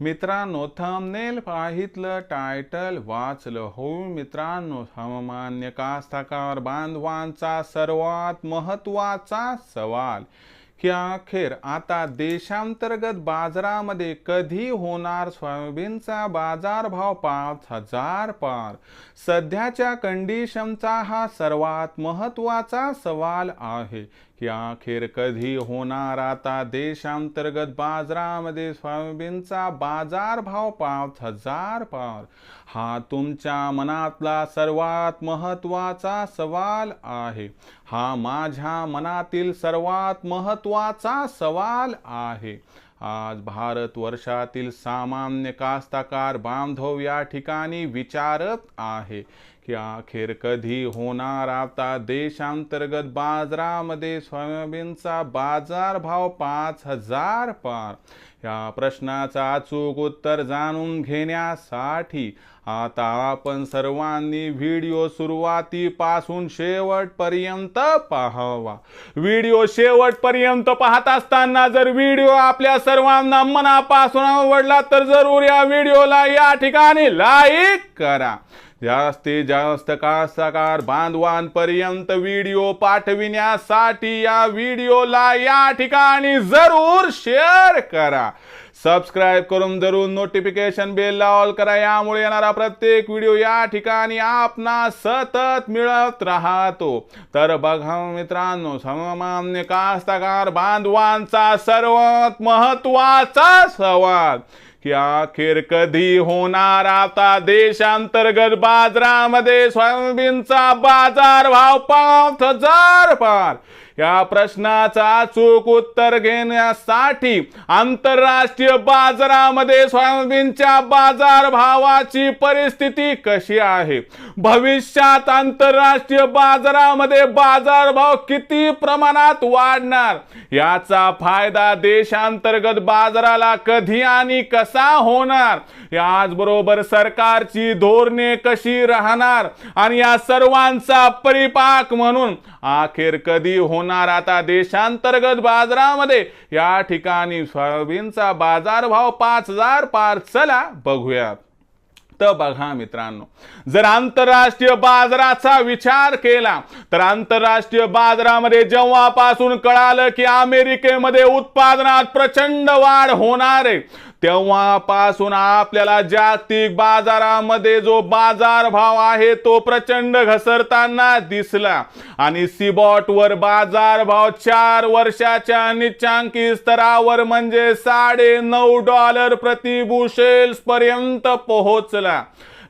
मित्रांनो thumbnail पाहितलं title वाचलं हो मित्रांनो सामान्य कास्तकार बांधवांचा सर्वात महत्त्वाचा सवाल. की अखेर आता देशांतर्गत बाजारामध्ये कधी होणार? सोयाबीनचा बाजारभाव पाच हजार पार. सध्याच्या कंडिशनचा हा सर्वात महत्त्वाचा सवाल आहे. की अखेर कधी होणार आता देशांतर्गत बाजारामध्ये सोयाबीनचा बाजारभाव पाच हजार पार. हा तुमच्या मनातला सर्वात महत्त्वाचा सवाल आहे. हा माझ्या मनातील सर्वात महत्त्वाचा सवाल आहे. आज भारत वर्षातील सामान्य कास्ताकार बांधव या ठिकाणी विचारत आहे. अखेर कधी होणार आता देशांतर्गत बाजारामध्ये सोयाबीनचा बाजारभाव पाच हजार पार. या प्रश्नाचा अचूक उत्तर जाणून घेण्यासाठी आता आपण सर्वांनी व्हिडिओ सुरुवातीपासून शेवटपर्यंत पाहावा. व्हिडिओ शेवटपर्यंत पाहत असताना जर व्हिडिओ आपल्या सर्वांना मनापासून आवडला तर जरूर या व्हिडिओला या ठिकाणी लाईक करा. जास्तीत जास्त कास्तकार बांधवांपर्यंत व्हिडिओ पाठविण्यासाठी या व्हिडिओला या ठिकाणी जरूर शेअर करा. सबस्क्राईब करून जरूर नोटिफिकेशन बेलला ऑल करा. यामुळे येणारा प्रत्येक व्हिडिओ या ठिकाणी आपणा सतत मिळत राहतो. तर बघा मित्रांनो सामान्य कास्तकार बांधवांचा सर्वात महत्त्वाचा सवाल की अखेर कधी होणार आता देशांतर्गत बाजारामध्ये सोयाबीनचा बाजार भाव पाच हजार पार. या प्रश्नाचा अचूक उत्तर घेण्यासाठी आंतरराष्ट्रीय बाजारामध्ये सोयाबीनच्या बाजार भावाची परिस्थिती कशी आहे? भविष्यात आंतरराष्ट्रीय बाजारामध्ये बाजारभाव किती प्रमाणात वाढणार? याचा फायदा देशांतर्गत बाजाराला कधी आणि कसा होणार? याचबरोबर सरकारची धोरणे कशी राहणार? आणि या सर्वांचा परिपाक म्हणून अखेर कधी होणार? आता देशांतर्गत बाजारामध्ये. या ठिकाणी सोयाबीनचा बाजारभाव पाच हजार पार चला बघूयात. तर बघा मित्रांनो जर आंतरराष्ट्रीय बाजाराचा विचार केला तर आंतरराष्ट्रीय बाजारामध्ये जेव्हापासून कळालं की अमेरिकेमध्ये उत्पादनात प्रचंड वाढ होणार आहे तेव्हापासून आपल्याला जागतिक बाजारामध्ये जो बाजार भाव आहे तो प्रचंड घसरताना दिसला. आणि सिबॉट वर बाजार भाव चार वर्षाच्या निचांकी स्तरावर म्हणजे साडे नऊ डॉलर प्रतिबुशेल्स पर्यंत पोहोचला.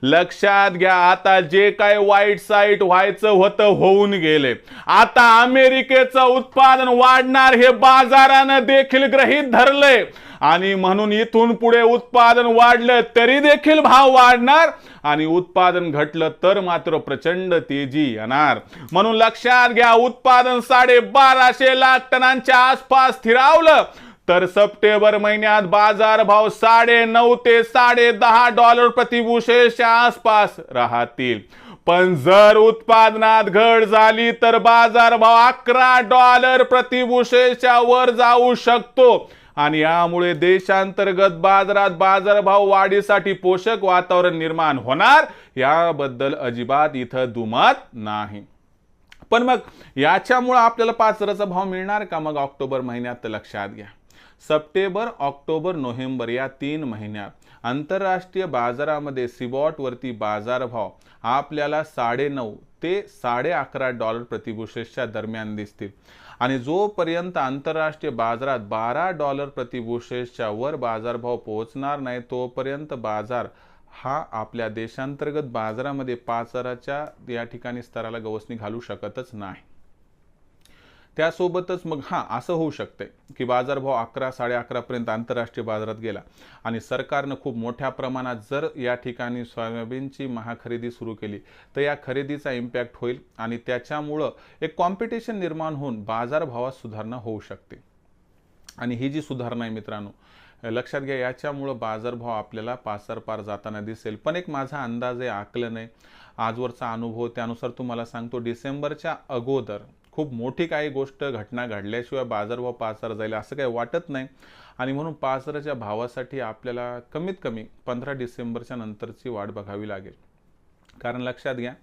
लक्षात घ्या आता जे काय वाईट साईट व्हायचं होतं होऊन गेले. आता अमेरिकेचं उत्पादन वाढणार हे बाजारानं देखील ग्रहित धरलंय. आणि म्हणून इथून पुढे उत्पादन वाढलं तरी देखील भाव वाढणार आणि उत्पादन घटलं तर मात्र प्रचंड तेजी येणार. म्हणून लक्षात घ्या उत्पादन साडे बाराशे लाख टनांच्या आसपास स्थिरावलं. तर सप्टेंबर महिन्यात बाजार भाव साडे नऊ ते साडे दहा डॉलर प्रतिभूषेच्या आसपास राहतील. पण जर उत्पादनात घट झाली तर बाजार भाव अकरा डॉलर प्रतिभूषेच्या वर जाऊ शकतो. आणि यामुळे देशांतर्गत बाजारात बाजारभाव वाढीसाठी पोषक वातावरण निर्माण होणार याबद्दल अजिबात इथं दुमत नाही. पण मग याच्यामुळं आपल्याला पाचराचा भाव मिळणार का? मग ऑक्टोबर महिन्यात लक्षात घ्या. सप्टेंबर ऑक्टोबर नोव्हेंबर या तीन महिन्यात. आंतरराष्ट्रीय बाजारामध्ये सिबॉटवरती बाजारभाव आपल्याला साडे नऊ ते साडे अकरा डॉलर प्रतिबुशेसच्या दरम्यान दिसतील. आणि जोपर्यंत आंतरराष्ट्रीय बाजारात बारा डॉलर प्रतिबुशेसच्या वर बाजारभाव पोहोचणार नाही तोपर्यंत बाजार हा आपल्या देशांतर्गत बाजारामध्ये पाच हजाराच्या या ठिकाणी स्तराला गवसणी घालू शकतच नाही. त्यासोबतच मग हां असं होऊ शकतंय की बाजारभाव अकरा साडे अकरापर्यंत आंतरराष्ट्रीय बाजारात गेला आणि सरकारनं खूप मोठ्या प्रमाणात जर या ठिकाणी सोयाबीनची महाखरेदी सुरू केली तर या खरेदीचा इम्पॅक्ट होईल आणि त्याच्यामुळं एक कॉम्पिटिशन निर्माण होऊन बाजारभावात सुधारणा होऊ शकते. आणि ही जी सुधारणा आहे मित्रांनो लक्षात घ्या याच्यामुळं बाजारभाव आपल्याला पासर पार जाताना दिसेल. पण एक माझा अंदाज आहे आकलन आहे. आजवरचा अनुभव त्यानुसार तुम्हाला सांगतो डिसेंबरच्या अगोदर खूप मोठी काही गोष्ट घटना घडल्याशिवाय बाजार व पाचार जाईल असं काही वाटत नाही. आणि म्हणून पाचाराच्या भावासाठी आपल्याला कमीत कमी पंधरा डिसेंबरच्या नंतरची वाट बघावी लागेल. कारण लक्षात घ्या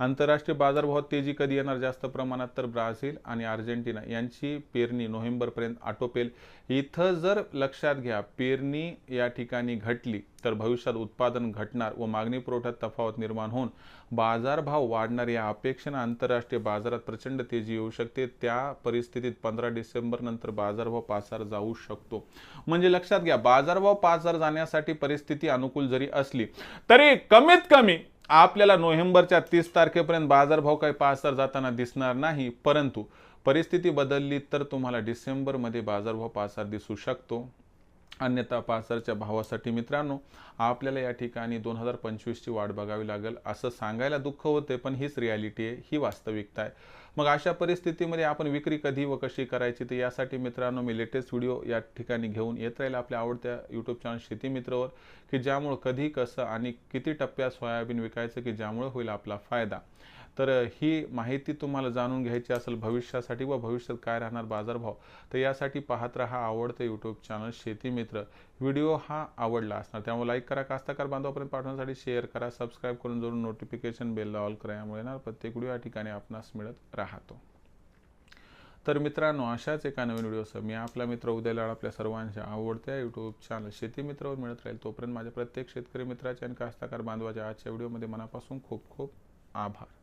आंतरराष्ट्रीय बाजारभावात तेजी कधी येणार? जास्त प्रमाणात तर ब्राझील आणि अर्जेंटिना यांची पेरणी नोव्हेंबरपर्यंत आटोपेल. इथं जर लक्षात घ्या पेरणी या ठिकाणी घटली तर भविष्यात उत्पादन घटणार व मागणी पुरवठ्यात तफावत निर्माण होऊन बाजारभाव वाढणार. या अपेक्षेनं आंतरराष्ट्रीय बाजारात प्रचंड तेजी येऊ शकते. त्या परिस्थितीत पंधरा डिसेंबर नंतर बाजारभाव पाचार जाऊ शकतो. म्हणजे लक्षात घ्या बाजारभाव पाचार जाण्यासाठी परिस्थिती अनुकूल जरी असली तरी कमीत कमी आपल्याला नोव्हेंबरच्या तीस तारखेपर्यंत बाजारभाव काही पासर जाताना दिसणार नाही परंतु परिस्थिती बदलली तर तुम्हाला डिसेंबरमध्ये बाजारभाव पासार दिसू शकतो. अन्यथा पासरच्या भावासाठी मित्रांनो आपल्याला या ठिकाणी दोन हजार पंचवीसची वाट बघावी लागेल असं सांगायला दुःख होते पण हीच रियालिटी आहे ही वास्तविकता आहे. मग अशा परिस्थितीमध्ये आपण विक्री कधी व कशी करायची तर यासाठी मित्रांनो मी लेटेस्ट व्हिडिओ या ठिकाणी घेऊन येत राहील आपल्या आवडत्या यूट्यूब चॅनल शेतीमित्रवर की ज्यामुळं कधी कसं आणि किती टप्प्यात सोयाबीन विकायचं की ज्यामुळे होईल आपला फायदा. तर ही माहिती तुम्हाला जाणून घ्यायची असेल भविष्यासाठी व भविष्यात काय राहणार बाजारभाव तर यासाठी पाहत राहा आवडतं यूट्यूब चॅनल शेती मित्र. व्हिडिओ हा आवडला असणार त्यामुळे लाईक करा कास्ताकार बांधवापर्यंत पाठवण्यासाठी शेअर करा सबस्क्राईब करून जोडून नोटिफिकेशन बेलला ऑल करा यामुळे ना प्रत्येक व्हिडिओ या ठिकाणी आपणास मिळत राहतो. तर मित्रांनो अशाच एका नवीन व्हिडिओसह मी आपला मित्र उद्याला आपल्या सर्वांच्या आवडत्या यूट्यूब चॅनल शेती मित्रावर मिळत राहील. तोपर्यंत माझ्या प्रत्येक शेतकरी मित्राच्या आणि कास्ताकार बांधवाच्या आजच्या व्हिडिओमध्ये मनापासून खूप खूप आभार.